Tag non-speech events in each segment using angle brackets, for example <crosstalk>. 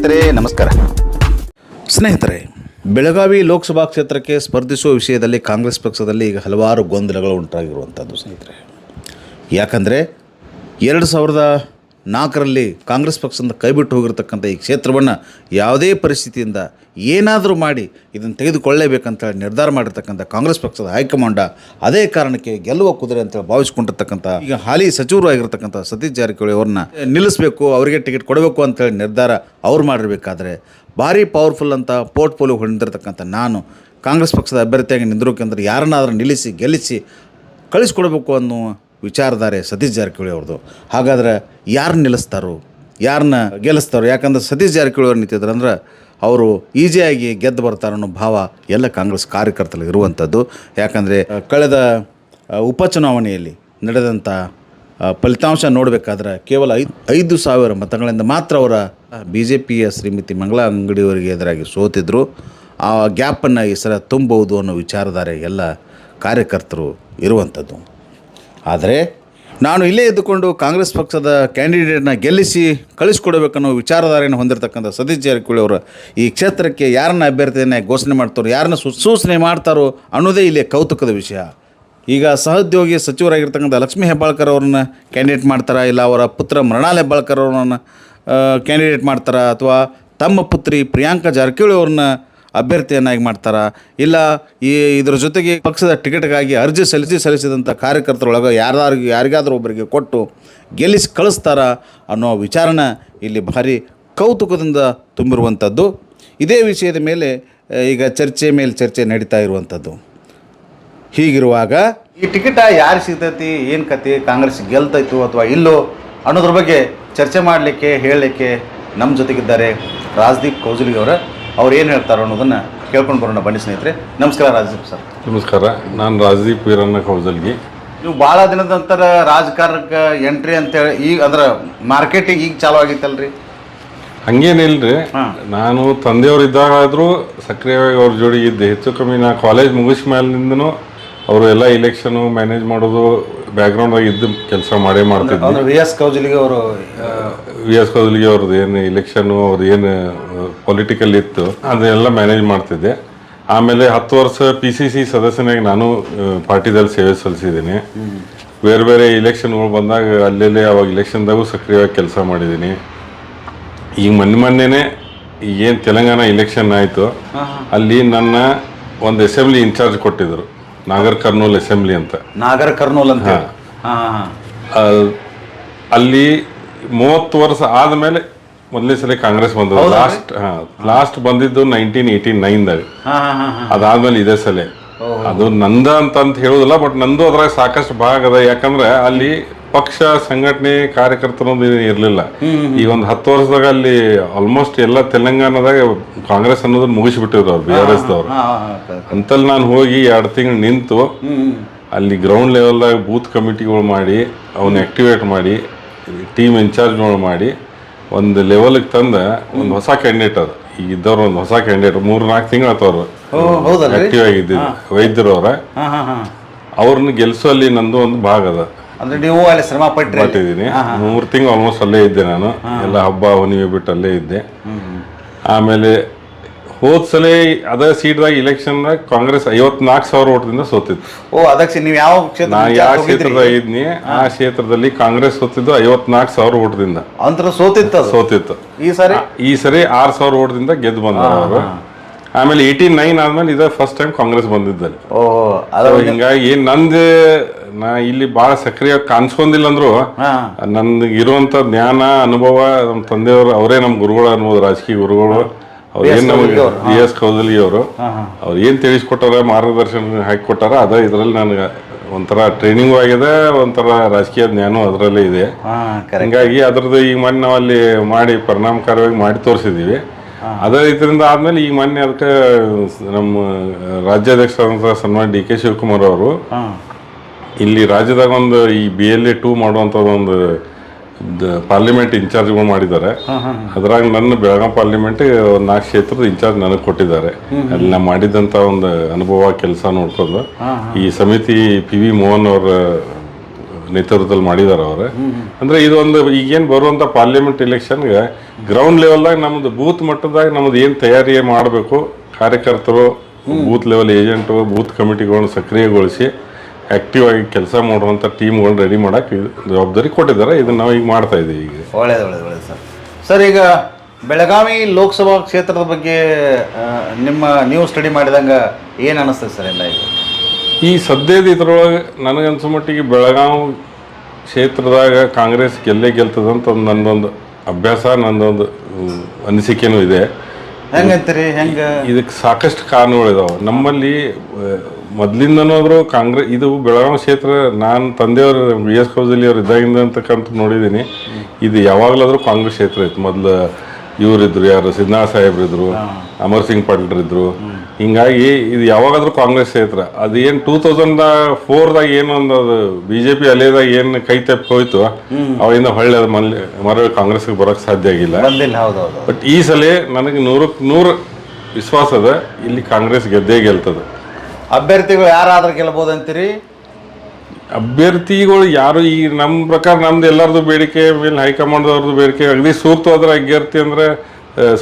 ಸ್ನೇಹಿತರೆ, ನಮಸ್ಕಾರ. ಸ್ನೇಹಿತರೆ, ಬೆಳಗಾವಿ ಲೋಕಸಭಾ ಕ್ಷೇತ್ರಕ್ಕೆ ಸ್ಪರ್ಧಿಸುವ ವಿಷಯದಲ್ಲಿ ಕಾಂಗ್ರೆಸ್ ಪಕ್ಷದಲ್ಲಿ ಈಗ ಹಲವಾರು ಗೊಂದಲಗಳು ಉಂಟಾಗಿರುವಂಥದ್ದು ಸ್ನೇಹಿತರೆ. ಯಾಕಂದರೆ, ಎರಡು ಸಾವಿರದ ನಾಲ್ಕರಲ್ಲಿ ಕಾಂಗ್ರೆಸ್ ಪಕ್ಷದಿಂದ ಕೈಬಿಟ್ಟು ಹೋಗಿರ್ತಕ್ಕಂಥ ಈ ಕ್ಷೇತ್ರವನ್ನು ಯಾವುದೇ ಪರಿಸ್ಥಿತಿಯಿಂದ ಏನಾದರೂ ಮಾಡಿ ಇದನ್ನು ಹೇಳಿ ನಿರ್ಧಾರ ಮಾಡಿರ್ತಕ್ಕಂಥ ಕಾಂಗ್ರೆಸ್ ಪಕ್ಷದ ಹೈಕಮಾಂಡ ಅದೇ ಕಾರಣಕ್ಕೆ ಗೆಲ್ಲುವ ಕುದುರೆ ಅಂತೇಳಿ ಭಾವಿಸ್ಕೊಂಡಿರ್ತಕ್ಕಂಥ ಈಗ ಹಾಲಿ ಸಚಿವರು ಆಗಿರ್ತಕ್ಕಂಥ ಸತೀಶ್ ಜಾರಕಿಹೊಳಿ ಅವ್ರನ್ನ ನಿಲ್ಲಿಸಬೇಕು, ಅವರಿಗೆ ಟಿಕೆಟ್ ಕೊಡಬೇಕು ಅಂತೇಳಿ ನಿರ್ಧಾರ ಅವ್ರು ಮಾಡಿರಬೇಕಾದ್ರೆ ಭಾರಿ ಪವರ್ಫುಲ್ ಅಂತ ಪೋರ್ಟ್ಫೋಲಿಯೋ ಹೊಂದಿರತಕ್ಕಂಥ ನಾನು ಕಾಂಗ್ರೆಸ್ ಪಕ್ಷದ ಅಭ್ಯರ್ಥಿಯಾಗಿ ನಿಂದಿರೋಕೆಂದ್ರೆ ಯಾರನ್ನಾದರೂ ನಿಲ್ಲಿಸಿ, ಗೆಲ್ಲಿಸಿ ಕಳಿಸ್ಕೊಡ್ಬೇಕು ಅನ್ನೋ ವಿಚಾರಧಾರೆ ಸತೀಶ್ ಜಾರಕಿಹೊಳಿ ಅವ್ರದ್ದು. ಹಾಗಾದ್ರೆ ಯಾರು ನಿಲ್ಲಿಸ್ತಾರೋ ಯಾರನ್ನ ಗೆಲ್ಲಿಸ್ತಾರೋ, ಯಾಕಂದ್ರೆ ಸತೀಶ್ ಜಾರಕಿಹೊಳಿ ಅವ್ರು ನಿಂತಿದ್ರು ಅಂದ್ರೆ ಅವರು ಈಸಿಯಾಗಿ ಗೆದ್ದು ಬರ್ತಾರೆ ಅನ್ನೋ ಭಾವ ಎಲ್ಲ ಕಾಂಗ್ರೆಸ್ ಕಾರ್ಯಕರ್ತರಲ್ಲಿ ಇರುವಂಥದ್ದು. ಯಾಕಂದರೆ ಕಳೆದ ಉಪಚುನಾವಣೆಯಲ್ಲಿ ನಡೆದಂಥ ಫಲಿತಾಂಶ ನೋಡಬೇಕಾದ್ರೆ ಕೇವಲ ಐದು ಐದು ಸಾವಿರ ಮತಗಳಿಂದ ಮಾತ್ರ ಅವರ ಬಿ ಜೆ ಪಿಯ ಶ್ರೀಮತಿ ಮಂಗಳಾ ಅಂಗಡಿಯವರಿಗೆ ಎದುರಾಗಿ ಸೋತಿದ್ರು. ಆ ಗ್ಯಾಪನ್ನು ಈ ಸಲ ತುಂಬಬಹುದು ಅನ್ನೋ ವಿಚಾರಧಾರೆ ಎಲ್ಲ ಕಾರ್ಯಕರ್ತರು ಇರುವಂಥದ್ದು. ಆದರೆ ನಾನು ಇಲ್ಲೇ ಇದ್ದುಕೊಂಡು ಕಾಂಗ್ರೆಸ್ ಪಕ್ಷದ ಕ್ಯಾಂಡಿಡೇಟ್ನ ಗೆಲ್ಲಿಸಿ ಕಳಿಸ್ಕೊಡ್ಬೇಕನ್ನೋ ವಿಚಾರಧಾರೆಯನ್ನು ಹೊಂದಿರತಕ್ಕಂಥ ಸತೀಶ್ ಜಾರಕಿಹೊಳಿ ಅವರು ಈ ಕ್ಷೇತ್ರಕ್ಕೆ ಯಾರನ್ನ ಅಭ್ಯರ್ಥಿಯನ್ನ ಘೋಷಣೆ ಮಾಡ್ತಾರೋ, ಯಾರನ್ನ ಸುಸೂಚನೆ ಮಾಡ್ತಾರೋ ಅನ್ನೋದೇ ಇಲ್ಲಿ ಕೌತುಕದ ವಿಷಯ. ಈಗ ಸಹೋದ್ಯೋಗಿ ಸಚಿವರಾಗಿರ್ತಕ್ಕಂಥ ಲಕ್ಷ್ಮೀ ಹೆಬ್ಬಾಳ್ಕರ್ ಅವ್ರನ್ನ ಕ್ಯಾಂಡಿಡೇಟ್ ಮಾಡ್ತಾರಾ, ಇಲ್ಲ ಅವರ ಪುತ್ರ ಮೃಣಾಲ್ ಹೆಬ್ಬಾಳ್ಕರ್ ಅವ್ರನ್ನ ಕ್ಯಾಂಡಿಡೇಟ್ ಮಾಡ್ತಾರಾ ಅಥವಾ ತಮ್ಮ ಪುತ್ರಿ ಪ್ರಿಯಾಂಕಾ ಜಾರಕಿಹೊಳಿ ಅವ್ರನ್ನ ಅಭ್ಯರ್ಥಿಯನ್ನಾಗಿ ಮಾಡ್ತಾರೆ? ಇಲ್ಲ ಈ ಇದ್ರ ಜೊತೆಗೆ ಪಕ್ಷದ ಟಿಕೆಟ್ಗಾಗಿ ಅರ್ಜಿ ಸಲ್ಲಿಸಿ ಸಲ್ಲಿಸಿದಂಥ ಕಾರ್ಯಕರ್ತರೊಳಗೆ ಯಾರ್ದಾರು ಯಾರಿಗಾದ್ರೂ ಒಬ್ಬರಿಗೆ ಕೊಟ್ಟು ಗೆಲ್ಲಿಸಿ ಕಳಿಸ್ತಾರ ಅನ್ನೋ ವಿಚಾರನ ಇಲ್ಲಿ ಭಾರಿ ಕೌತುಕದಿಂದ ತುಂಬಿರುವಂಥದ್ದು ಇದೇ ವಿಷಯದ ಮೇಲೆ ಈಗ ಚರ್ಚೆ ಮೇಲೆ ಚರ್ಚೆ ನಡೀತಾ ಇರುವಂಥದ್ದು ಹೀಗಿರುವಾಗ ಈ ಟಿಕೆಟ ಯಾರು ಸಿಗ್ತೈತಿ, ಏನು ಕತೆ, ಕಾಂಗ್ರೆಸ್ ಗೆಲ್ತೈತು ಅಥವಾ ಇಲ್ಲೋ ಅನ್ನೋದ್ರ ಬಗ್ಗೆ ಚರ್ಚೆ ಮಾಡಲಿಕ್ಕೆ, ಹೇಳಲಿಕ್ಕೆ ನಮ್ಮ ಜೊತೆಗಿದ್ದಾರೆ ರಾಜದೀಪ್ ಕೌಜುಲಿ ಅವರ ಏನು ಹೇಳ್ತಾರೋ ಅನ್ನೋದನ್ನು ಕೇಳ್ಕೊಂಡು ಬರೋಣ ಬನ್ನಿ ಸ್ನೇಹಿತರೆ. ನಮಸ್ಕಾರ ರಾಜದೀಪ್ ಸರ್. ನಮಸ್ಕಾರ ನಾನು ರಾಜದೀಪ್ ವೀರಣ್ಣ ಕೌಜಲ್ಗಿ ನೀವು ಭಾಳ ದಿನದ ನಂತರ ರಾಜಕಾರಣಕ್ಕೆ ಎಂಟ್ರಿ ಅಂತೇಳಿ ಈಗ ಅಂದ್ರೆ ಮಾರ್ಕೆಟಿಂಗ್ ಈಗ ಚಾಲು ಆಗಿತ್ತಲ್ರಿ? ಹಂಗೇನಿಲ್ರಿ. ನಾನು ತಂದೆಯವ್ರು ಇದ್ದಾಗ ಆದರೂ ಸಕ್ರಿಯವಾಗಿ ಅವ್ರ ಜೋಡಿ ಇದ್ದೆ. ಹೆಚ್ಚು ಕಮ್ಮಿ ನಾ ಕಾಲೇಜ್ ಮುಗಿಸ್ ಮೇಲಿಂದನೂ ಅವರು ಎಲ್ಲ ಇಲೆಕ್ಷನ್ ಮ್ಯಾನೇಜ್ ಮಾಡೋದು ಬ್ಯಾಕ್ಗ್ರೌಂಡಾಗಿ ಇದ್ದು ಕೆಲಸ ಮಾಡೇ ಮಾಡ್ತಿದ್ದೆ ಅಂದ್ರೆ ವಿ ಎಸ್ ಕೌಜಲಿಗೆ ಅವರು ವಿ ಎಸ್ ಕೌಜಲಿಗೆ ಅವ್ರದ್ದು ಏನು ಇಲೆಕ್ಷನ್ ಅವ್ರದ್ದು ಏನು ಪೊಲಿಟಿಕಲ್ ಇತ್ತು ಅದನ್ನೆಲ್ಲ ಮ್ಯಾನೇಜ್ ಮಾಡ್ತಿದ್ದೆ. ಆಮೇಲೆ ಹತ್ತು ವರ್ಷ ಪಿ ಸಿ ಸಿ ಸದಸ್ಯನಾಗಿ ನಾನು ಪಾರ್ಟಿದಲ್ಲಿ ಸೇವೆ ಸಲ್ಲಿಸಿದ್ದೀನಿ. ಬೇರೆ ಬೇರೆ ಇಲೆಕ್ಷನ್ಗಳು ಬಂದಾಗ ಅಲ್ಲೆಲ್ಲೇ ಅವಾಗ ಇಲೆಕ್ಷನ್ದಾಗೂ ಸಕ್ರಿಯವಾಗಿ ಕೆಲಸ ಮಾಡಿದ್ದೀನಿ. ಈಗ ಮೊನ್ನೆ ಮೊನ್ನೆನೇ ಏನು ತೆಲಂಗಾಣ ಇಲೆಕ್ಷನ್ ಆಯಿತು ಅಲ್ಲಿ ನನ್ನ ಒಂದು ಅಸೆಂಬ್ಲಿ ಇನ್ಚಾರ್ಜ್ ಕೊಟ್ಟಿದ್ರು. ನಾಗರ್ ಕರ್ನೂಲ್ ಅಸೆಂಬ್ಲಿ ಅಂತ. ನಾಗರ ಕರ್ನೂಲ್ ಅಂತ. ಹೇಳಿ. ಹಾ ಹಾ. ಆ, ಅಲ್ಲಿ ಮೂವತ್ತು ವರ್ಷ ಆದಮೇಲೆ ಮೊದಲನೇ ಸಲ ಕಾಂಗ್ರೆಸ್ ಬಂದದ್ದು. ಲಾಸ್ಟ್ ಲಾಸ್ಟ್ ಬಂದಿದ್ದು ನೈನ್ಟೀನ್ ಏಯ್ಟಿ ನೈನ್ದಾಗ ಹಾ ಹಾ ಹಾ ಹಾ. ಅದಾದ್ಮೇಲೆ ಇದೇ ಸಲ. ಅದು ನಂದ ಅಂತ ಹೇಳುದಿಲ್ಲ ಬಟ್ ನಂದು ಅದ್ರಾಗ ಸಾಕಷ್ಟು ಭಾಗ ಅದ. ಯಾಕಂದ್ರೆ ಅಲ್ಲಿ ಪಕ್ಷ ಸಂಘಟನೆ ಕಾರ್ಯಕರ್ತರೊಂದು ಇರಲಿಲ್ಲ. ಈ ಒಂದು ಹತ್ತು ವರ್ಷದಾಗ ಅಲ್ಲಿ ಆಲ್ಮೋಸ್ಟ್ ಎಲ್ಲ ತೆಲಂಗಾಣದಾಗ ಕಾಂಗ್ರೆಸ್ ಅನ್ನೋದನ್ನ ಮುಗಿಸ್ಬಿಟ್ಟಿದ್ರು ಅವ್ರು ಬಿ ಆರ್ ಎಸ್ ದವ್ರು. ಅಂತಲ್ಲಿ ನಾನು ಹೋಗಿ ಎರಡು ತಿಂಗಳು ನಿಂತು ಅಲ್ಲಿ ಗ್ರೌಂಡ್ ಲೆವೆಲ್ದಾಗ ಬೂತ್ ಕಮಿಟಿಗಳು ಮಾಡಿ ಅವನ್ನ ಆಕ್ಟಿವೇಟ್ ಮಾಡಿ ಟೀಮ್ ಇನ್ಚಾರ್ಜ್ಗಳು ಮಾಡಿ ಒಂದು ಲೆವೆಲ್ಗೆ ತಂದ ಒಂದು ಹೊಸ ಕ್ಯಾಂಡಿಡೇಟ್ ಅದು. ಈಗ ಇದ್ದವ್ರು ಒಂದು ಹೊಸ ಕ್ಯಾಂಡಿಡೇಟ್ ಮೂರು ನಾಲ್ಕು ತಿಂಗಳು ಆತವ್ರು ಓ ಹೌದಲ್ರಿ? ಆಕ್ಟಿವ್ ಆಗಿದ್ದಿದ್ದು ವೈದ್ಯರು ಅವ್ರ. ಹಾ ಹಾ ಹಾ. ಅವ್ರನ್ನ ಗೆಲ್ಸುವಲ್ಲಿ ನಂದು ಒಂದು ಭಾಗ ಅದ. ಅಂದ್ರೆ ನೀವು ಅಲ್ಲಿ ಶ್ರಮ ಪಟ್ರಿ ಅಲ್ಲಿ? ಪಟ್ಟಿದ್ದೀನಿ. ಮೂರು ತಿಂಗಳು ಆಲ್ಮೋಸ್ಟ್ ಅಲ್ಲೇ ಇದ್ದೆ ನಾನು. ಎಲ್ಲ ಹಬ್ಬ ಹುಣ್ಣಿಮೆ ಬಿಟ್ಟು ಅಲ್ಲೇ ಇದ್ದೆ. ಆಮೇಲೆ ಹೋದ್ ಸಲ ಅದೇ ಸೀಟ್ದಾಗ ಇಲೆಕ್ಷನ್ದಾಗ ಕಾಂಗ್ರೆಸ್ ಐವತ್ನಾಲ್ಕು ಸಾವಿರ ಓಟದಿಂದ ಸೋತಿತ್ತು. ಓ ಅದಕ್ಕೆ ನೀವು ಯಾವ ಕ್ಷೇತ್ರ ನಾ ಯಾವ ಕ್ಷೇತ್ರದ ಕ್ಷೇತ್ರದಾಗ ಇದ್ನಿ ಆ ಕ್ಷೇತ್ರದಲ್ಲಿ ಕಾಂಗ್ರೆಸ್ ಸೋತಿದ್ದು ಐವತ್ನಾಲ್ಕು ಸಾವಿರ ಓಟದಿಂದ ಅಂತರ ಸೋತಿತ್ತು ಅದು? ಸೋತಿತ್ತು. ಈ ಸಾರಿ? ಈ ಸರಿ ಆರು ಸಾವಿರ ಓಟದಿಂದ ಗೆದ್ದು ಬಂದರು ಅವರು. ಆಮೇಲೆ ಏಯ್ಟಿ ನೈನ್ ಆದ್ಮೇಲೆ ಇದೇ ಫಸ್ಟ್ ಟೈಮ್ ಕಾಂಗ್ರೆಸ್ ಬಂದಿದ್ದಲ್ಲಿ. ಓ ಅದ So ಹಿಂಗಾಗಿ ನಂದು ನಾ ಇಲ್ಲಿ ಬಹಳ ಸಕ್ರಿಯ ಕಾಣಿಸ್ಕೊಂಡಿಲ್ಲ ಅಂದ್ರು ಹಾ. ನನ್ಗೆ ಇರುವಂತ ಜ್ಞಾನ ಅನುಭವ ನಮ್ಮ ತಂದೆಯವರು ಅವರೇ ನಮ್ಮ ಗುರುಗಳು ಅನ್ಬೋದು ರಾಜಕೀಯ ಗುರುಗಳು. ಅವ್ರು ಏನ್ ನಮಗೆ ಬಿ ಎಸ್ ಕೌದಲಿ ಅವರು. ಅವ್ರು ಏನ್ ತಿಳಿಸ್ಕೊಟ್ಟಾರ ಮಾರ್ಗದರ್ಶನ ಹಾಕಿಕೊಟ್ಟಾರ ಅದ ಇದ್ರಲ್ಲಿ ನನಗೆ ಒಂಥರ ಟ್ರೈನಿಂಗು ಆಗಿದೆ ಒಂಥರ ರಾಜಕೀಯ ಜ್ಞಾನ ಅದರಲ್ಲೇ ಇದೆ. ಹಂಗಾಗಿ ಅದ್ರದ್ದು ಈಗ ಮೊನ್ನೆ ನಾವು ಅಲ್ಲಿ ಮಾಡಿ ಪರಿಣಾಮಕಾರಿಯಾಗಿ ಮಾಡಿ ತೋರಿಸಿದ್ದೀವಿ. ಅದೇ ಇದರಿಂದ ಆದ್ಮೇಲೆ ಈಗ ಮೊನ್ನೆ ಅದಕ್ಕೆ ನಮ್ಮ ರಾಜ್ಯಾಧ್ಯಕ್ಷರಾದಂಥ ಸನ್ಮಾನ್ ಡಿ ಕೆ ಶಿವಕುಮಾರ್ ಅವರು ಇಲ್ಲಿ ರಾಜ್ಯದಾಗ ಒಂದು ಈ ಬಿ ಎಲ್ ಎ ಟೂ ಮಾಡುವಂಥದ್ದು ಒಂದು ಪಾರ್ಲಿಮೆಂಟ್ ಇನ್ಚಾರ್ಜ್ಗಳು ಮಾಡಿದ್ದಾರೆ. ಅದ್ರಾಗ ನನ್ನ ಬೆಳಗಾಂ ಪಾರ್ಲಿಮೆಂಟ್ ಒಂದು ನಾಲ್ಕು ಕ್ಷೇತ್ರದ ಇನ್ಚಾರ್ಜ್ ನನಗೆ ಕೊಟ್ಟಿದ್ದಾರೆ. ಅಲ್ಲಿ ನಾ ಮಾಡಿದಂಥ ಒಂದು ಅನುಭವ ಕೆಲಸ ನೋಡ್ಕೊಂಡು ಈ ಸಮಿತಿ ಪಿ ವಿ ಮೋಹನ್ ಅವರ ನೇತೃತ್ವದಲ್ಲಿ ಮಾಡಿದಾರೆ ಅವ್ರು. ಅಂದ್ರೆ ಇದು ಒಂದು ಈಗೇನು ಬರುವಂತ ಪಾರ್ಲಿಮೆಂಟ್ ಇಲೆಕ್ಷನ್ಗೆ ಗ್ರೌಂಡ್ ಲೆವೆಲ್ದಾಗ ನಮ್ದು ಬೂತ್ ಮಟ್ಟದಾಗ ನಮ್ದು ಏನು ತಯಾರಿ ಮಾಡಬೇಕು ಕಾರ್ಯಕರ್ತರು ಬೂತ್ ಲೆವೆಲ್ ಏಜೆಂಟು ಬೂತ್ ಕಮಿಟಿಗಳನ್ನ ಸಕ್ರಿಯಗೊಳಿಸಿ ಆಕ್ಟಿವ್ ಆಗಿ ಕೆಲಸ ಮಾಡುವಂಥ ಟೀಮ್ಗಳನ್ನ ರೆಡಿ ಮಾಡಕ್ಕೆ ಇದು ಜವಾಬ್ದಾರಿ ಕೊಟ್ಟಿದ್ದಾರೆ. ಇದನ್ನ ನಾವು ಈಗ ಮಾಡ್ತಾ ಇದ್ದೀವಿ ಈಗ. ಒಳ್ಳೇದು ಒಳ್ಳೇದು ಒಳ್ಳೇದು ಸರ್. ಸರ್ ಈಗ ಬೆಳಗಾವಿ ಲೋಕಸಭಾ ಕ್ಷೇತ್ರದ ಬಗ್ಗೆ ಆ, ನಿಮ್ಮ ನೀವು ಸ್ಟಡಿ ಮಾಡಿದಂಗೆ ಏನು ಅನ್ನಿಸ್ತದೆ ಸರ್ ಎಲ್ಲ ಈಗ? ಈ ಸದ್ಯದ ಇದ್ರೊಳಗೆ ನನಗನ್ಸೋ ಮಟ್ಟಿಗೆ ಬೆಳಗಾವಿ ಕ್ಷೇತ್ರದಾಗ ಕಾಂಗ್ರೆಸ್ ಗೆಲ್ಲೇ ಗೆಲ್ತದಂತ ಒಂದು ನಂದೊಂದು ಅಭ್ಯಾಸ ನಂದೊಂದು ಅನಿಸಿಕೆನೂ ಇದೆ. ಹೆಂಗಂತೀರಿ? ಹೆಂಗೆ? ಇದಕ್ಕೆ ಸಾಕಷ್ಟು ಕಾರಣಗಳಿದಾವೆ ನಮ್ಮಲ್ಲಿ ಮೊದಲಿಂದನೂ ಆದರೂ ಕಾಂಗ್ರೆಸ್ ಇದು ಬೆಳಗಾವಿ ಕ್ಷೇತ್ರ ನಾನು ತಂದೆಯವರು ಬಿ ಎಸ್ ಕೌಜಲಿ ಅವ್ರು ಇದ್ದಾಗಿಂದ ಅಂತಕ್ಕಂಥ ನೋಡಿದ್ದೀನಿ. ಇದು ಯಾವಾಗಲಾದರೂ ಕಾಂಗ್ರೆಸ್ ಕ್ಷೇತ್ರ ಇತ್ತು. ಮೊದಲು ಇವರಿದ್ರು ಯಾರು ಸಿದ್ದನಾಥ ಸಾಹೇಬ್ರು ಇದ್ರು ಅಮರ್ ಸಿಂಗ್ ಪಾಟೀಲ್ ಇದ್ರು ಹಿಂಗಾಗಿ ಇದು ಯಾವಾಗಾದ್ರೂ ಕಾಂಗ್ರೆಸ್ ಸೇತ್ರ. ಅದು ಏನು ಟೂ ತೌಸಂಡ್ ಫೋರ್ದಾಗ ಏನು ಒಂದು ಅದು ಬಿ ಜೆ ಪಿ ಅಲೆದಾಗ ಏನು ಕೈ ತಪ್ಪಿ ಹೋಯ್ತು ಅವಾಗಿಂದ ಹೊಳ್ಳಿ ಅದು ಮಲ್ಲಿ ಮರಳಿ ಕಾಂಗ್ರೆಸ್ಗೆ ಬರೋಕ್ಕೆ ಸಾಧ್ಯ ಆಗಿಲ್ಲ. ಬಂದಿಲ್ಲ ಹೌದು ಹೌದು ಬಟ್ ಈ ಸಲ ನನಗೆ ನೂರಕ್ಕೆ ನೂರು ವಿಶ್ವಾಸ ಅದ ಇಲ್ಲಿ ಕಾಂಗ್ರೆಸ್ ಗೆದ್ದೇ ಗೆಲ್ತದ. ಅಭ್ಯರ್ಥಿಗಳು ಯಾರಾದ್ರೂ ಗೆಲ್ಬೋದು ಅಂತೀರಿ ಅಭ್ಯರ್ಥಿಗಳು ಯಾರು ಈ ನಮ್ಮ ಪ್ರಕಾರ ನಮ್ದು ಎಲ್ಲರದು ಬೇಡಿಕೆ ಮೇಲೆ ಹೈಕಮಾಂಡ್ ಅವ್ರದ್ದು ಬೇಡಿಕೆ ಅಗದಿ ಸೂಕ್ತವಾದ ಅಭ್ಯರ್ಥಿ ಅಂದ್ರೆ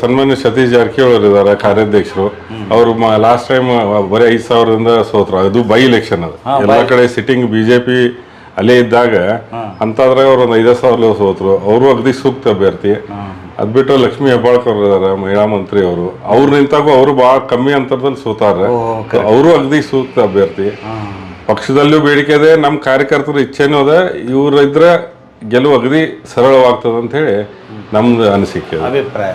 ಸನ್ಮಾನ್ಯ ಸತೀಶ್ ಜಾರಕಿಹೊಳಿ ಇದಾರೆ ಇದ್ದಾರೆ ಕಾರ್ಯಾಧ್ಯಕ್ಷರು ಅವರು ಲಾಸ್ಟ್ ಟೈಮ್ ಬರೀ ಐದ್ ಸಾವಿರದಿಂದ ಸೋತ್ರ. ಅದು ಬೈ ಎಲೆಕ್ಷನ್ ಅದು. ಎಲ್ಲ ಕಡೆ ಸಿಟ್ಟಿಂಗ್ ಬಿಜೆಪಿ ಅಲ್ಲೇ ಇದ್ದಾಗ ಅಂತಾದ್ರೆ ಅವ್ರ ಒಂದ್ ಐದ ಸಾವಿರ ಸೋತ್ರು. ಅವರು ಅಗದಿ ಸೂಕ್ತ ಅಭ್ಯರ್ಥಿ. ಅದ್ ಬಿಟ್ಟು ಲಕ್ಷ್ಮೀ ಹೆಬ್ಬಾಳ್ಕರ್ ಇದಾರೆ ಮಹಿಳಾ ಮಂತ್ರಿ ಅವರು. ಅವ್ರ ನಿಂತಾಗೂ ಅವರು ಬಹಳ ಕಮ್ಮಿ ಅಂತರದಲ್ಲಿ ಸೋತಾರ ಅವರು ಅಗದಿ ಸೂಕ್ತ ಅಭ್ಯರ್ಥಿ. ಪಕ್ಷದಲ್ಲೂ ಬೇಡಿಕೆ ಇದೆ ನಮ್ಮ ಕಾರ್ಯಕರ್ತರ ಇಚ್ಛೆನೂ ಅದ ಇವ್ರ ಇದ್ರೆ ಗೆಲುವು ಅಗದಿ ಸರಳವಾಗ್ತದ ಅಂತ ಹೇಳಿ ನಮ್ದು ಅನಿಸಿಕೆ ಅಭಿಪ್ರಾಯ.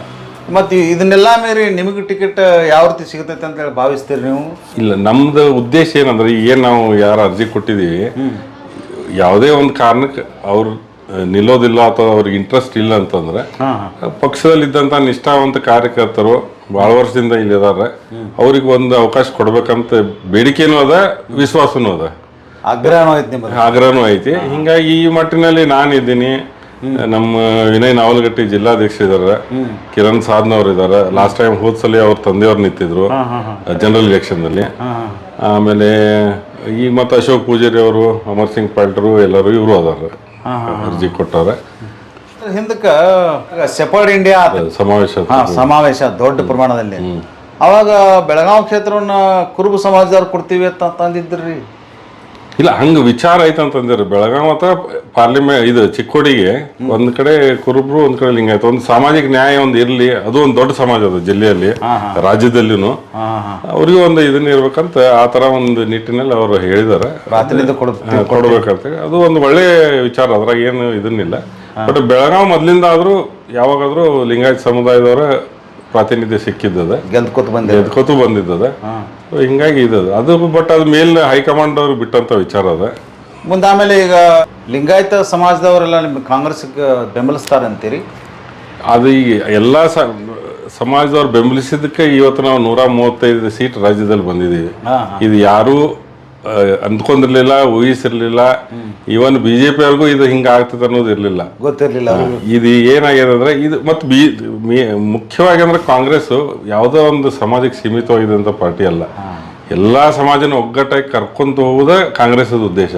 ಮತ್ತು ಇದನ್ನೆಲ್ಲ ಮೀರಿ ನಿಮಗೆ ಟಿಕೆಟ್ ಯಾವ ರೀತಿ ಸಿಗುತ್ತೆ ಅಂತ ಹೇಳಿ ಭಾವಿಸ್ತೀರಿ ನೀವು? ಇಲ್ಲ ನಮ್ದು ಉದ್ದೇಶ ಏನಂದ್ರೆ ಈಗ ಏನ್ ನಾವು ಯಾರು ಅರ್ಜಿ ಕೊಟ್ಟಿದೀವಿ ಯಾವುದೇ ಒಂದು ಕಾರಣಕ್ಕೆ ಅವ್ರು ನಿಲ್ಲೋದಿಲ್ಲ ಅಥವಾ ಅವ್ರಿಗೆ ಇಂಟ್ರೆಸ್ಟ್ ಇಲ್ಲ ಅಂತಂದ್ರೆ ಪಕ್ಷದಲ್ಲಿ ಇದ್ದಂತ ಪಕ್ಷದಲ್ಲಿದ್ದಂಥ ನಿಷ್ಠಾವಂತ ಕಾರ್ಯಕರ್ತರು ಬಹಳ ವರ್ಷದಿಂದ ಇಲ್ಲಿ ಇಲ್ಲಿದ್ದಾರೆ ಅವ್ರಿಗೆ ಒಂದು ಅವಕಾಶ ಕೊಡ್ಬೇಕಂತ ಬೇಡಿಕೆನೂ ಅದ ವಿಶ್ವಾಸನೂ ಅದ. ಆಗ್ರಹನೂ ಐತಿ ಆಗ್ರಹನೂ ಐತಿ. ಹಿಂಗಾಗಿ ಈ ಮಟ್ಟಿನಲ್ಲಿ ನಾನಿದ್ದೀನಿ. ನಮ್ಮ ವಿನಯ್ ನಾವಲಗಟ್ಟಿ ಜಿಲ್ಲಾಧ್ಯಕ್ಷ ಇದಾರೆ. ಕಿರಣ್ ಸಾಧ್ನವ್ರು ಇದಾರೆ. ಲಾಸ್ಟ್ ಟೈಮ್ ಹೋದ್ ಸಲ ಅವ್ರ ತಂದೆಯವ್ರು ನಿಂತಿದ್ರು. ಜನರಲ್ ಎಲೆಕ್ಷನ್ನಲ್ಲಿ ಆಮೇಲೆ ಈಗ ಮತ್ತೆ ಅಶೋಕ್ ಪೂಜಾರಿ ಅವರು ಅಮರ್ ಸಿಂಗ್ ಪಾಲ್ಟರು ಎಲ್ಲರೂ ಇವರು ಅದಾರ. ಅರ್ಜಿ ಕೊಟ್ಟಾರೆ. ಹಿಂದಕ್ಕೆ ಸೆಪರ್ಡ್ ಇಂಡಿಯಾ ಸಮಾವೇಶ ಹಾ ಸಮಾವೇಶ ದೊಡ್ಡ ಪ್ರಮಾಣದಲ್ಲಿ. ಅವಾಗ ಬೆಳಗಾವಿ ಕ್ಷೇತ್ರವನ್ನ ಕುರುಬ ಸಮಾಜದವ್ರು ಕೊಡ್ತೀವಿ ಅಂತ ತಂದಿದ್ರಿ. ಇಲ್ಲ ಹಂಗ ವಿಚಾರ ಐತೆ ಅಂತಂದ್ರೆ ಬೆಳಗಾವ್ ಅಥವಾ ಪಾರ್ಲಿಮೆಂಟ್ ಇದು ಚಿಕ್ಕೋಡಿಗೆ ಒಂದ್ ಕಡೆ ಕುರುಬ್ರು ಒಂದ್ ಕಡೆ ಲಿಂಗಾಯತ. ಒಂದು ಸಾಮಾಜಿಕ ನ್ಯಾಯ ಒಂದ್ ಇರ್ಲಿ ಅದು ಒಂದು ದೊಡ್ಡ ಸಮಾಜ ಅದು ಜಿಲ್ಲೆಯಲ್ಲಿ ರಾಜ್ಯದಲ್ಲಿನು. ಅವ್ರಿಗೆ ಒಂದು ಇದನ್ನ ಇರ್ಬೇಕಂತ ಆತರ ತರ ಒಂದು ನಿಟ್ಟಿನಲ್ಲಿ ಅವರು ಹೇಳಿದಾರೆ ಕೊಡ್ಬೇಕಂತ ಅದು ಒಂದು ಒಳ್ಳೆ ವಿಚಾರ ಅದ್ರಾಗ ಏನು ಇದನ್ನಿಲ್ಲ. ಬಟ್ ಬೆಳಗಾವ್ ಮೊದ್ಲಿಂದ ಆದ್ರೂ ಯಾವಾಗಾದ್ರೂ ಲಿಂಗಾಯತ ಸಮುದಾಯದವರ ಪ್ರಾತಿನಿಧ್ಯ ಸಿಕ್ಕಿದ್ದದ. ಗೆದ್ಕೋತ ಬಂದೆ ಎದ್ಕೋತು ಬಂದಿದ್ದದ. ಹಿಂಗಾಗಿ ಇದದ ಅದು ಬಟ್ ಅದ ಮೇಲ್ ಹೈಕಮಾಂಡ್ ಅವ್ರು ಬಿಟ್ಟಂತ ವಿಚಾರ ಅದ. ಮುಂದೆ ಆಮೇಲೆ ಈಗ ಲಿಂಗಾಯತ ಸಮಾಜದವರೆಲ್ಲ ನಿಮ್ಗೆ ಕಾಂಗ್ರೆಸ್ ಬೆಂಬಲಿಸ್ತಾರೆ ಅಂತೀರಿ? ಅದು ಈಗ ಎಲ್ಲ ಸಮಾಜದವ್ರು ಬೆಂಬಲಿಸಿದ್ದಕ್ಕೆ ಇವತ್ತು ನಾವು ನೂರ ಮೂವತ್ತೈದು ಸೀಟ್ ರಾಜ್ಯದಲ್ಲಿ ಬಂದಿದ್ದೀವಿ. ಇದು ಯಾರೂ ಅಂದ್ಕೊಂಡಿರ್ಲಿಲ್ಲ ಊಹಿಸಿರ್ಲಿಲ್ಲ. ಇವನ್ ಬಿ ಜೆ ಇದು ಹಿಂಗ ಆಗ್ತದೆ ಅನ್ನೋದು ಇರಲಿಲ್ಲ. ಗೊತ್ತಿರ್ಲಿಲ್ಲ ಇದು ಏನಾಗಿದೆ ಅಂದ್ರೆ ಇದು ಮತ್ತು ಬಿ ಮುಖ್ಯವಾಗಿ ಅಂದ್ರೆ ಕಾಂಗ್ರೆಸ್ ಯಾವುದೋ ಒಂದು ಸಮಾಜಕ್ಕೆ ಸೀಮಿತವಾಗಿದಂಥ ಪಾರ್ಟಿ ಅಲ್ಲ. ಎಲ್ಲಾ ಸಮಾಜನ ಒಗ್ಗಟ್ಟಾಗಿ ಕರ್ಕೊಂತ ಹೋಗೋದೇ ಕಾಂಗ್ರೆಸ್ ಉದ್ದೇಶ.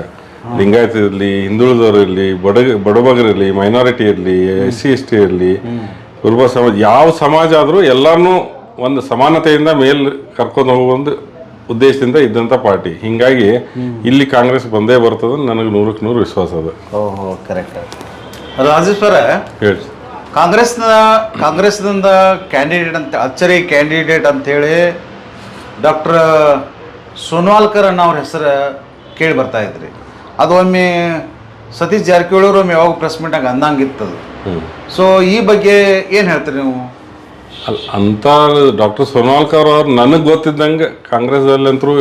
ಲಿಂಗಾಯತ ಇರಲಿ ಹಿಂದುಳಿದವರು ಇರಲಿ ಬಡ ಬಡಬಗರು ಇರಲಿ ಮೈನಾರಿಟಿ ಇರಲಿ ಎಸ್ ಸಿ ಎಸ್ ಟಿ ಇರಲಿ ಕುರುಬ ಸಮಾಜ ಯಾವ ಸಮಾಜ ಆದರೂ ಎಲ್ಲಾನು ಒಂದು ಸಮಾನತೆಯಿಂದ ಮೇಲ್ ಕರ್ಕೊಂಡು ಹೋಗುವ ಒಂದು ಉದ್ದೇಶದಿಂದ ಇದ್ದಂಥ ಪಾರ್ಟಿ. ಹಿಂಗಾಗಿ ಇಲ್ಲಿ ಕಾಂಗ್ರೆಸ್ ಬಂದೇ ಬರ್ತದ ನನಗೆ ನೂರಕ್ಕೆ ನೂರು ವಿಶ್ವಾಸ ಅದ. ಓಹೋ ಕರೆಕ್ಟ್ ಹೇಳಿ. ಕಾಂಗ್ರೆಸ್ನ ಕಾಂಗ್ರೆಸ್ನಿಂದ ಕ್ಯಾಂಡಿಡೇಟ್ ಅಂತ ಅಚ್ಚರಿ ಕ್ಯಾಂಡಿಡೇಟ್ ಅಂತೇಳಿ ಡಾಕ್ಟರ್ ಸೋನ್ವಾಲ್ಕರ್ ಅನ್ನೋ ಅವ್ರ ಹೆಸರು ಕೇಳಿ ಬರ್ತಾ ಇದ್ರಿ. ಅದು ಒಮ್ಮೆ ಸತೀಶ್ ಜಾರಕಿಹೊಳಿ ಅವ್ರು ಒಮ್ಮೆ ಯಾವಾಗ ಪ್ರೆಸ್ ಮೀಟಾಗ ಅಂದಂಗಿತ್ತದು. ಸೊ ಈ ಬಗ್ಗೆ ಏನು ಹೇಳ್ತೀರಿ ನೀವು? ಅಲ್ ಅಂತ ಡಾಕ್ಟರ್ ಸೋನಾಲ್ಕರ್ ಅವ್ರು ನನಗೆ ಗೊತ್ತಿದ್ದಂಗೆ ಕಾಂಗ್ರೆಸ್ದಲ್ಲಂತರೂ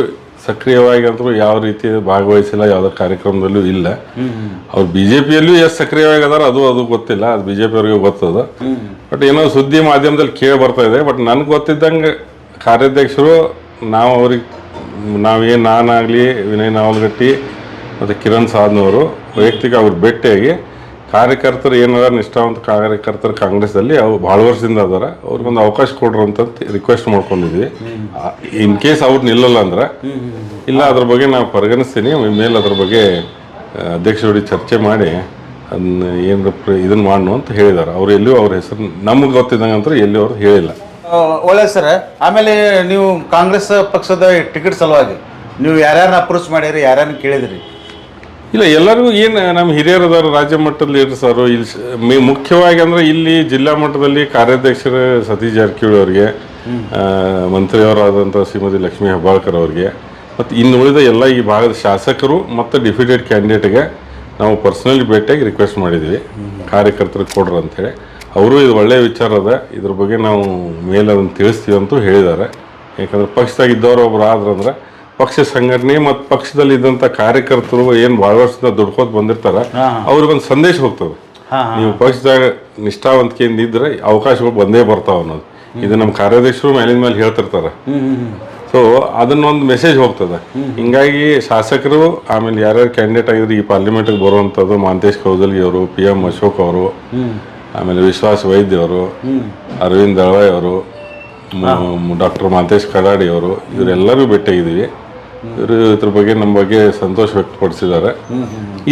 ಸಕ್ರಿಯವಾಗಿ ಅಂತರೂ ಯಾವ ರೀತಿ ಭಾಗವಹಿಸಿಲ್ಲ, ಯಾವುದೇ ಕಾರ್ಯಕ್ರಮದಲ್ಲೂ ಇಲ್ಲ. ಅವ್ರು ಬಿ ಜೆ ಪಿಯಲ್ಲೂ ಎಷ್ಟು ಸಕ್ರಿಯವಾಗಿ ಅದಾರ ಅದು ಅದು ಗೊತ್ತಿಲ್ಲ, ಅದು ಬಿ ಜೆ ಪಿ ಅವ್ರಿಗೆ ಗೊತ್ತದ. ಬಟ್ ಏನೋ ಸುದ್ದಿ ಮಾಧ್ಯಮದಲ್ಲಿ ಕೇಳಿ ಬರ್ತಾ ಇದೆ, ಬಟ್ ನನಗೆ ಗೊತ್ತಿದ್ದಂಗೆ ಕಾರ್ಯಾಧ್ಯಕ್ಷರು ನಾವು ಅವ್ರಿಗೆ ನಾವೇನು ನಾನಾಗಲಿ ವಿನಯ್ ನಾವಲ್ಗಟ್ಟಿ ಮತ್ತು ಕಿರಣ್ ಸಾಧ್ನವರು ವೈಯಕ್ತಿಕ ಅವ್ರು ಭೇಟಿಯಾಗಿ ಕಾರ್ಯಕರ್ತರು ಏನಾರ ನಿಷ್ಠಾವಂತ ಕಾರ್ಯಕರ್ತರು ಕಾಂಗ್ರೆಸ್ದಲ್ಲಿ ಅವು ಭಾಳ ವರ್ಷದಿಂದ ಅದಾರ. ಅವ್ರಿಗೊಂದು ಅವಕಾಶ ಕೊಡ್ರಿ ಅಂತ ರಿಕ್ವೆಸ್ಟ್ ಮಾಡ್ಕೊಂಡಿದ್ವಿ. ಇನ್ ಕೇಸ್ ಅವ್ರು ನಿಲ್ಲಲ್ಲ ಅಂದ್ರೆ, ಇಲ್ಲ ಅದ್ರ ಬಗ್ಗೆ ನಾವು ಪರಿಗಣಿಸ್ತೀನಿ. ಮೇಲೆ ಅದ್ರ ಬಗ್ಗೆ ಅಧ್ಯಕ್ಷ ಜೋಡಿ ಚರ್ಚೆ ಮಾಡಿ ಅದನ್ನ ಏನು ಇದನ್ನ ಮಾಡು ಅಂತ ಹೇಳಿದ್ದಾರೆ ಅವ್ರು ಎಲ್ಲಿಯೂ ಅವ್ರ ಹೆಸರು, ನಮ್ಗೆ ಗೊತ್ತಿದ್ದಂಗೆ ಅಂತ ಎಲ್ಲಿ ಅವ್ರು ಹೇಳಿಲ್ಲ. ಒಳ್ಳೆ ಸರ್. ಆಮೇಲೆ ನೀವು ಕಾಂಗ್ರೆಸ್ ಪಕ್ಷದ ಟಿಕೆಟ್ ಸಲುವಾಗಿ, ನೀವು ಯಾರ್ಯಾರನ್ನ ಅಪ್ರೋಚ್ ಮಾಡಿರಿ ಯಾರ್ಯಾರನ್ನ ಕೇಳಿದ್ರಿ? ಇಲ್ಲ, ಎಲ್ಲರಿಗೂ ಏನು, ನಮ್ಮ ಹಿರಿಯರು ಅದಾರ, ರಾಜ್ಯ ಮಟ್ಟದಲ್ಲಿ ಲೀಡರ್ಸ್ ಸರ್, ಇಲ್ಲಿ ಮುಖ್ಯವಾಗಿ ಅಂದ್ರೆ ಇಲ್ಲಿ ಜಿಲ್ಲಾ ಮಟ್ಟದಲ್ಲಿ ಕಾರ್ಯಾಧ್ಯಕ್ಷರು ಸತೀಶ್ ಜಾರಕಿಹೊಳಿ ಅವರಿಗೆ ಮಂತ್ರಿಯವರಾದಂಥ ಶ್ರೀಮತಿ ಲಕ್ಷ್ಮೀ ಹೆಬ್ಬಾಳ್ಕರ್ ಅವರಿಗೆ, ಮತ್ತು ಇನ್ನು ಉಳಿದ ಎಲ್ಲ ಈ ಭಾಗದ ಶಾಸಕರು ಮತ್ತು ಡಿಫಿಟೆಡ್ ಕ್ಯಾಂಡಿಡೇಟ್ಗೆ ನಾವು ಪರ್ಸ್ನಲಿ ಭೇಟಿಯಾಗಿ ರಿಕ್ವೆಸ್ಟ್ ಮಾಡಿದ್ವಿ. ಕಾರ್ಯಕರ್ತರಿಗೆ ಕೊಡ್ರಿ ಅಂತೇಳಿ ಅವರು ಇದು ಒಳ್ಳೆಯ ವಿಚಾರ ಅದ. ಇದ್ರ ಬಗ್ಗೆ ನಾವು ಮೇಲೆ ಅದನ್ನು ತಿಳಿಸ್ತೀವಿ ಅಂತೂ ಹೇಳಿದ್ದಾರೆ. ಯಾಕಂದರೆ ಪಕ್ಷದಾಗಿದ್ದವರು ಒಬ್ಬರು ಆದ್ರಂದ್ರೆ ಪಕ್ಷ ಸಂಘಟನೆ ಮತ್ತು ಪಕ್ಷದಲ್ಲಿ ಇದ್ದಂತ ಕಾರ್ಯಕರ್ತರು ಏನು ಭಾಳ ವರ್ಷದಿಂದ ದುಡ್ಕೋತ ಬಂದಿರ್ತಾರ ಅವ್ರಿಗೊಂದು ಸಂದೇಶ ಹೋಗ್ತದೆ. ನೀವು ಪಕ್ಷದಾಗ ನಿಷ್ಠಾವಂತಿಕೆಯಿಂದ ಇದ್ರೆ ಅವಕಾಶಗಳು ಬಂದೇ ಬರ್ತಾವ ಅನ್ನೋದು. ಇದು ನಮ್ಮ ಕಾರ್ಯಾಧ್ಯಕ್ಷರು ಮೇಲಿನ ಮೇಲೆ ಹೇಳ್ತಿರ್ತಾರೆ. ಸೊ ಅದನ್ನೊಂದು ಮೆಸೇಜ್ ಹೋಗ್ತದ. ಹಿಂಗಾಗಿ ಶಾಸಕರು ಆಮೇಲೆ ಯಾರ್ಯಾರು ಕ್ಯಾಂಡಿಡೇಟ್ ಆಗಿದ್ರು ಈ ಪಾರ್ಲಿಮೆಂಟ್ಗೆ ಬರುವಂಥದ್ದು ಮಾಂತೇಶ್ ಕೌಜಲ್ಗಿ ಅವರು ಪಿ ಎಂ ಅಶೋಕ್ ಅವರು ಆಮೇಲೆ ವಿಶ್ವಾಸ್ ವೈದ್ಯ ಅವರು ಅರವಿಂದ್ ದಳವಾಯ್ ಅವರು ಡಾಕ್ಟರ್ ಮಾಂತೇಶ್ ಕಡಾಡಿ ಅವರು ಇವರೆಲ್ಲರೂ ಭೇಟಿಯಾಗಿದ್ದೀವಿ. ಇವರು ಇದ್ರ ಬಗ್ಗೆ ನಮ್ಮ ಬಗ್ಗೆ ಸಂತೋಷ ವ್ಯಕ್ತಪಡಿಸಿದ್ದಾರೆ.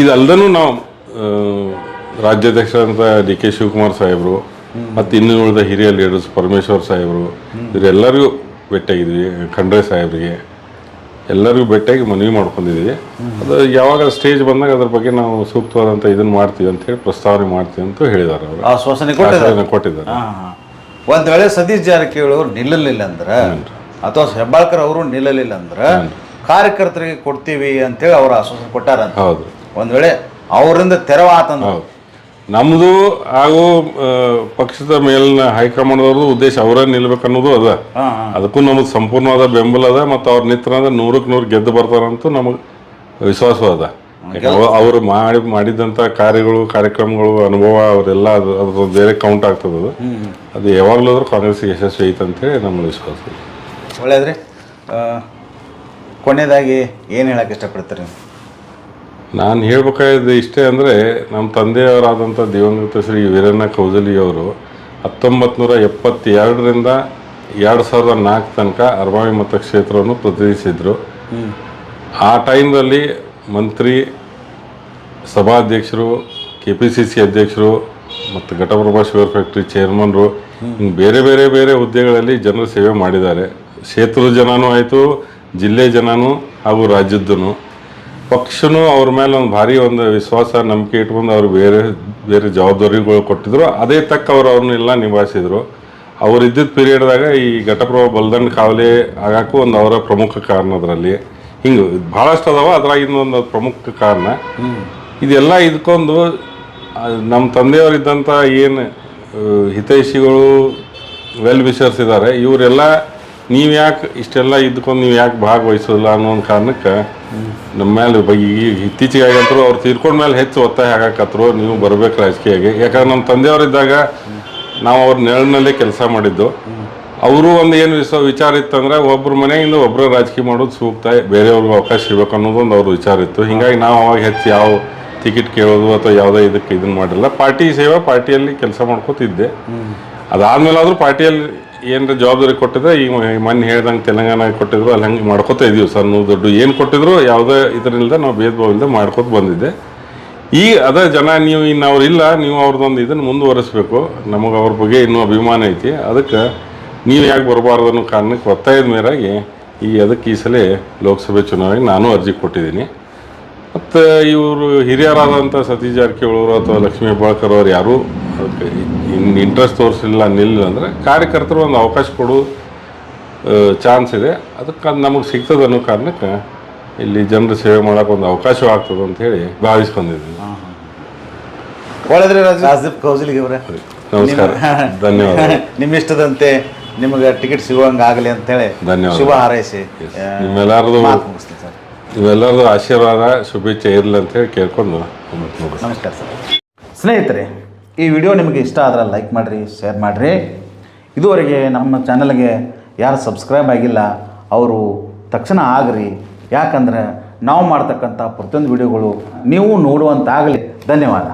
ಇದಲ್ಲದೂ ನಾವು ರಾಜ್ಯಾಧ್ಯಕ್ಷರಂತ ಡಿ ಕೆ ಶಿವಕುಮಾರ್ ಸಾಹೇಬರು ಮತ್ತು ಇನ್ನು ಉಳಿದ ಹಿರಿಯ ಲೀಡರ್ಸ್ ಪರಮೇಶ್ವರ್ ಸಾಹೇಬರು ಇವರೆಲ್ಲರಿಗೂ ಭೇಟಿಯಾಗಿದ್ವಿ ಖಂಡ್ರೆ ಸಾಹೇಬರಿಗೆ. ಎಲ್ಲರಿಗೂ ಭೇಟಿಯಾಗಿ ಮನವಿ ಮಾಡ್ಕೊಂಡಿದ್ವಿ. ಅದು ಯಾವಾಗ ಸ್ಟೇಜ್ ಬಂದಾಗ ಅದ್ರ ಬಗ್ಗೆ ನಾವು ಸೂಕ್ತವಾದಂಥ ಇದನ್ನು ಮಾಡ್ತೀವಿ ಅಂತ ಹೇಳಿ ಪ್ರಸ್ತಾವನೆ ಮಾಡ್ತೀವಿ ಅಂತ ಹೇಳಿದ್ದಾರೆ ಅವರು. ಆಶ್ವಾಸನೆ ಕೊಟ್ಟಿದ್ದಾರೆ. ಒಂದ್ ವೇಳೆ ಸತೀಶ್ ಜಾರಕಿಹೊಳಿ ಅವರು ನಿಲ್ಲಲಿಲ್ಲ ಅಂದ್ರೆ ಅಥವಾ ಹೆಬ್ಬಾಳ್ಕರ್ ಅವರು ನಿಲ್ಲಲಿಲ್ಲ ಅಂದ್ರ ಕಾರ್ಯಕರ್ತರಿಗೆ ಕೊಡ್ತೀವಿ ಅಂತೇಳಿ ಅವರು ಆಶ್ವಾಸನೆ ಕೊಟ್ಟಾರ ಹೌದು. ಒಂದ್ ವೇಳೆ ಅವರಿಂದ ತೆರವಾತಂದ್ರೆ. ನಮ್ಮದು ಹಾಗೂ ಆ, ಪಕ್ಷದ ಮೇಲಿನ ಹೈಕಮಾಂಡ್ದವ್ರದ್ದು ಉದ್ದೇಶ ಅವರೇ ನಿಲ್ಬೇಕು ಅನ್ನೋದು ಅದ ಅದಕ್ಕೂ ನಮಗೆ ಸಂಪೂರ್ಣವಾದ ಬೆಂಬಲ ಅದ ಮತ್ತು ಅವ್ರ ನಿತ್ರ ಅಂದ್ರೆ ನೂರಕ್ಕೆ ನೂರು ಗೆದ್ದು ಬರ್ತಾರಂತೂ ನಮಗೆ ವಿಶ್ವಾಸ ಅದ. ಯಾಕೆ ಅವ- ಅವ್ರು ಮಾಡಿ ಮಾಡಿದಂಥ ಕಾರ್ಯಗಳು ಕಾರ್ಯಕ್ರಮಗಳು ಅನುಭವ ಅವರೆಲ್ಲ ಅದು ಬೇರೆ ಕೌಂಟ್ ಆಗ್ತದೆ ಅದು. ಅದು ಯಾವಾಗಲೂ ಕಾಂಗ್ರೆಸ್ಗೆ ಯಶಸ್ವಿ ಐತೆ ಅಂತೇಳಿ ನಮ್ಮ ವಿಶ್ವಾಸ ಒಳ್ಳೇದ್ರಿ. ಆ, ಕೊನೆಯದಾಗಿ ಏನು ಹೇಳಕ್ಕೆ ಇಷ್ಟಪಡ್ತೀರಿ ನಾನು ಹೇಳ್ಬೇಕಾಗಿದ್ದು ಇಷ್ಟೇ ಅಂದರೆ ನಮ್ಮ ತಂದೆಯವರಾದಂಥ ದಿವಂಗತ ಶ್ರೀ ವೀರಣ್ಣ ಕೌಜಲಿ ಅವರು ಹತ್ತೊಂಬತ್ತು ನೂರ ಎಪ್ಪತ್ತೆರಡರಿಂದ ಎರಡು ಸಾವಿರದ ನಾಲ್ಕು ತನಕ ಅರಮಾವಿ ಮತಕ್ಷೇತ್ರವನ್ನು ಪ್ರತಿನಿಧಿಸಿದ್ರು. ಆ ಟೈಮ್ನಲ್ಲಿ ಮಂತ್ರಿ ಸಭಾಧ್ಯಕ್ಷರು ಕೆ ಪಿ ಸಿ ಸಿ ಅಧ್ಯಕ್ಷರು ಮತ್ತು ಘಟಪ್ರಭಾ ಶುಗರ್ ಫ್ಯಾಕ್ಟ್ರಿ ಚೇರ್ಮನ್ರು ಹಿಂಗೆ ಬೇರೆ ಬೇರೆ ಬೇರೆ ಹುದ್ದೆಗಳಲ್ಲಿ ಜನರು ಸೇವೆ ಮಾಡಿದ್ದಾರೆ. ಕ್ಷೇತ್ರದ ಜನನೂ ಆಯಿತು ಜಿಲ್ಲೆ ಜನನೂ ಹಾಗೂ ರಾಜ್ಯದ್ದೂ ಪಕ್ಷನೂ ಅವ್ರ ಮೇಲೆ ಒಂದು ಭಾರಿ ಒಂದು ವಿಶ್ವಾಸ, ನಂಬಿಕೆ ಇಟ್ಕೊಂಡು ಅವ್ರು ಬೇರೆ ಬೇರೆ ಜವಾಬ್ದಾರಿಗಳು ಕೊಟ್ಟಿದ್ರು. ಅದೇ ತಕ್ಕ ಅವರು ಅವ್ರನ್ನೆಲ್ಲ ನಿಭಾಯಿಸಿದ್ರು. ಅವ್ರು ಇದ್ದಿದ್ದ ಪೀರಿಯಡ್ದಾಗ ಈ ಘಟಪ್ರಭ ಬಲ್ದಂಡ್ ಕಾವಲೆ ಆಗಾಕು ಒಂದು ಅವರ ಪ್ರಮುಖ ಕಾರಣ ಅದರಲ್ಲಿ. ಹಿಂಗೆ ಭಾಳಷ್ಟು ಅದಾವ ಅದ್ರಾಗಿಂದ ಒಂದು ಪ್ರಮುಖ ಕಾರಣ. ಇದೆಲ್ಲ ಇದ್ಕೊಂಡು ನಮ್ಮ ತಂದೆಯವರಿದ್ದಂಥ ಏನು ಹಿತೈಷಿಗಳು ವೆಲ್ ವಿಷರ್ಸ್ ಇದ್ದಾರೆ ಇವರೆಲ್ಲ ನೀವು ಯಾಕೆ ಇಷ್ಟೆಲ್ಲ ಇದ್ಕೊಂಡು ನೀವು ಯಾಕೆ ಭಾಗವಹಿಸೋದಿಲ್ಲ ಅನ್ನೋ ಒಂದು ಕಾರಣಕ್ಕೆ ನಮ್ಮ ಮೇಲೆ ಬಗ್ಗೆ ಇತ್ತೀಚೆಗೆ ಆಗಂತರೂ ಅವ್ರು ತೀರ್ಕೊಂಡ ಮೇಲೆ ಹೆಚ್ಚು ಒತ್ತಾಯ ಆಗಕ್ಕತ್ರು ನೀವು ಬರಬೇಕು ರಾಜಕೀಯಕ್ಕೆ ಯಾಕಂದ್ರೆ ನಮ್ಮ ತಂದೆಯವರಿದ್ದಾಗ ನಾವು ಅವ್ರ ನೆರಳಿನಲ್ಲೇ ಕೆಲಸ ಮಾಡಿದ್ದು. ಅವರು ಒಂದು ಏನು ವಿಷ ವಿಚಾರ ಇತ್ತಂದ್ರೆ ಒಬ್ಬರು ಮನೆಯಿಂದ ಒಬ್ಬರು ರಾಜಕೀಯ ಮಾಡೋದು ಸೂಕ್ತ, ಬೇರೆಯವ್ರಿಗೆ ಅವಕಾಶ ಇರಬೇಕು ಅನ್ನೋದು ಒಂದು ಅವ್ರ ವಿಚಾರ ಇತ್ತು. ಹಿಂಗಾಗಿ ನಾವು ಅವಾಗ ಹೆಚ್ಚು ಯಾವ ಟಿಕೆಟ್ ಕೇಳೋದು ಅಥವಾ ಯಾವುದೇ ಇದಕ್ಕೆ ಇದನ್ನು ಮಾಡಿಲ್ಲ. ಪಾರ್ಟಿ ಸೇವೆ ಪಾರ್ಟಿಯಲ್ಲಿ ಕೆಲಸ ಮಾಡ್ಕೋತಿದ್ದೆ. ಅದಾದ್ಮೇಲೆ ಆದ್ರೂ ಪಾರ್ಟಿಯಲ್ಲಿ ಏನಾರ ಜವಾಬ್ದಾರಿ ಕೊಟ್ಟಿದ್ರೆ ಮ- ಮೊನ್ನೆ ಹೇಳ್ದಂಗೆ ತೆಲಂಗಾಣ ಕೊಟ್ಟಿದ್ರು, ಅಲ್ಲಿ ಹಂಗೆ ಮಾಡ್ಕೋತಾ ಇದೀವಿ ಸಣ್ಣ ದೊಡ್ಡ ಏನು ಕೊಟ್ಟಿದ್ರು ಯಾವುದೇ ಇದರಿಂದ ನಾವು ಭೇದ ಭಾವದಿಂದ ಮಾಡ್ಕೋತ ಬಂದಿದ್ದೆ. ಈ ಅದೇ ಜನ, ನೀವು ಇನ್ನು ಅವ್ರು ಇಲ್ಲ, ನೀವು ಅವ್ರದ್ದೊಂದು ಇದನ್ನು ಮುಂದುವರಿಸ್ಬೇಕು. ನಮಗೆ ಅವ್ರ ಬಗ್ಗೆ ಇನ್ನೂ ಅಭಿಮಾನ ಐತಿ. ಅದಕ್ಕೆ ನೀವು ಯಾಕೆ ಬರಬಾರ್ದು ಅನ್ನೋ ಕಾರಣಕ್ಕೆ ಒತ್ತಾಯದ ಮೇರಾಗಿ ಈ ಅದಕ್ಕೆ ಈ ಸಲ ಲೋಕಸಭೆ ಚುನಾವಣೆಗೆ ನಾನು ಅರ್ಜಿ ಕೊಟ್ಟಿದ್ದೀನಿ. ಮತ್ತು ಇವರು ಹಿರಿಯರಾದಂಥ ಸತೀಶ್ ಜಾರಕಿಹೊಳಿ ಅಥವಾ ಲಕ್ಷ್ಮೀ ಬಾಳ್ಕರ್ ಅವರು ಯಾರೂ, ಅದಕ್ಕೆ ಇನ್ನು ಇಂಟ್ರೆಸ್ಟ್ ತೋರಿಸಿಲ್ಲ ನಿಲ್ಲ ಅಂದರೆ ಕಾರ್ಯಕರ್ತರು ಒಂದು ಅವಕಾಶ ಕೊಡು ಚಾನ್ಸ್ ಇದೆ. ಅದಕ್ಕೆ ಅದು ನಮಗೆ ಸಿಗ್ತದೆ ಅನ್ನೋ ಕಾರಣಕ್ಕೆ ಇಲ್ಲಿ ಜನರ ಸೇವೆ ಮಾಡೋಕೆ ಒಂದು ಅವಕಾಶ ಆಗ್ತದೆ ಅಂತ ಹೇಳಿ ಭಾವಿಸ್ಕೊಂಡಿದ್ದೀನಿ. ಒಳ್ಳೆದ್ರಿ ರಾಜೀಪ್ ಕೌಜಲಿಗೆ ಅವರೇ. ನಮಸ್ಕಾರ. <laughs> ಧನ್ಯವಾದ ನಿಮ್ಮ ಇಷ್ಟದಂತೆ ನಿಮಗೆ ಟಿಕೆಟ್ ಸಿಗುವಂಗೆ ಆಗಲಿ ಅಂತೇಳಿ ಧನ್ಯವಾದ. ಶುಭ ಹಾರೈಸಿ. ನಿಮ್ಮೆಲ್ಲರದು ನಿಮ್ಮೆಲ್ಲರದು ಆಶೀರ್ವಾದ ಶುಭೇಚ್ಛೆ ಇರಲಿ ಅಂತ ಹೇಳಿ ಕೇಳ್ಕೊಂಡು. ನಮಸ್ಕಾರ ಸರ್. ಸ್ನೇಹಿತರೆ ಈ ವಿಡಿಯೋ ನಿಮಗೆ ಇಷ್ಟ ಆದ್ರೆ ಲೈಕ್ ಮಾಡಿರಿ, ಶೇರ್ ಮಾಡಿರಿ. ಇದುವರೆಗೆ ನಮ್ಮ ಚಾನಲ್ಗೆ ಯಾರು ಸಬ್ಸ್ಕ್ರೈಬ್ ಆಗಿಲ್ಲ, ಅವರು ತಕ್ಷಣ ಆಗ್ರಿ. ಯಾಕಂದ್ರೆ ನಾವು ಮಾಡ್ತಕ್ಕಂಥ ಪ್ರತಿಯೊಂದು ವಿಡಿಯೋಗಳು ನೀವು ನೋಡುವಂತಾಗಲಿ. ಧನ್ಯವಾದ.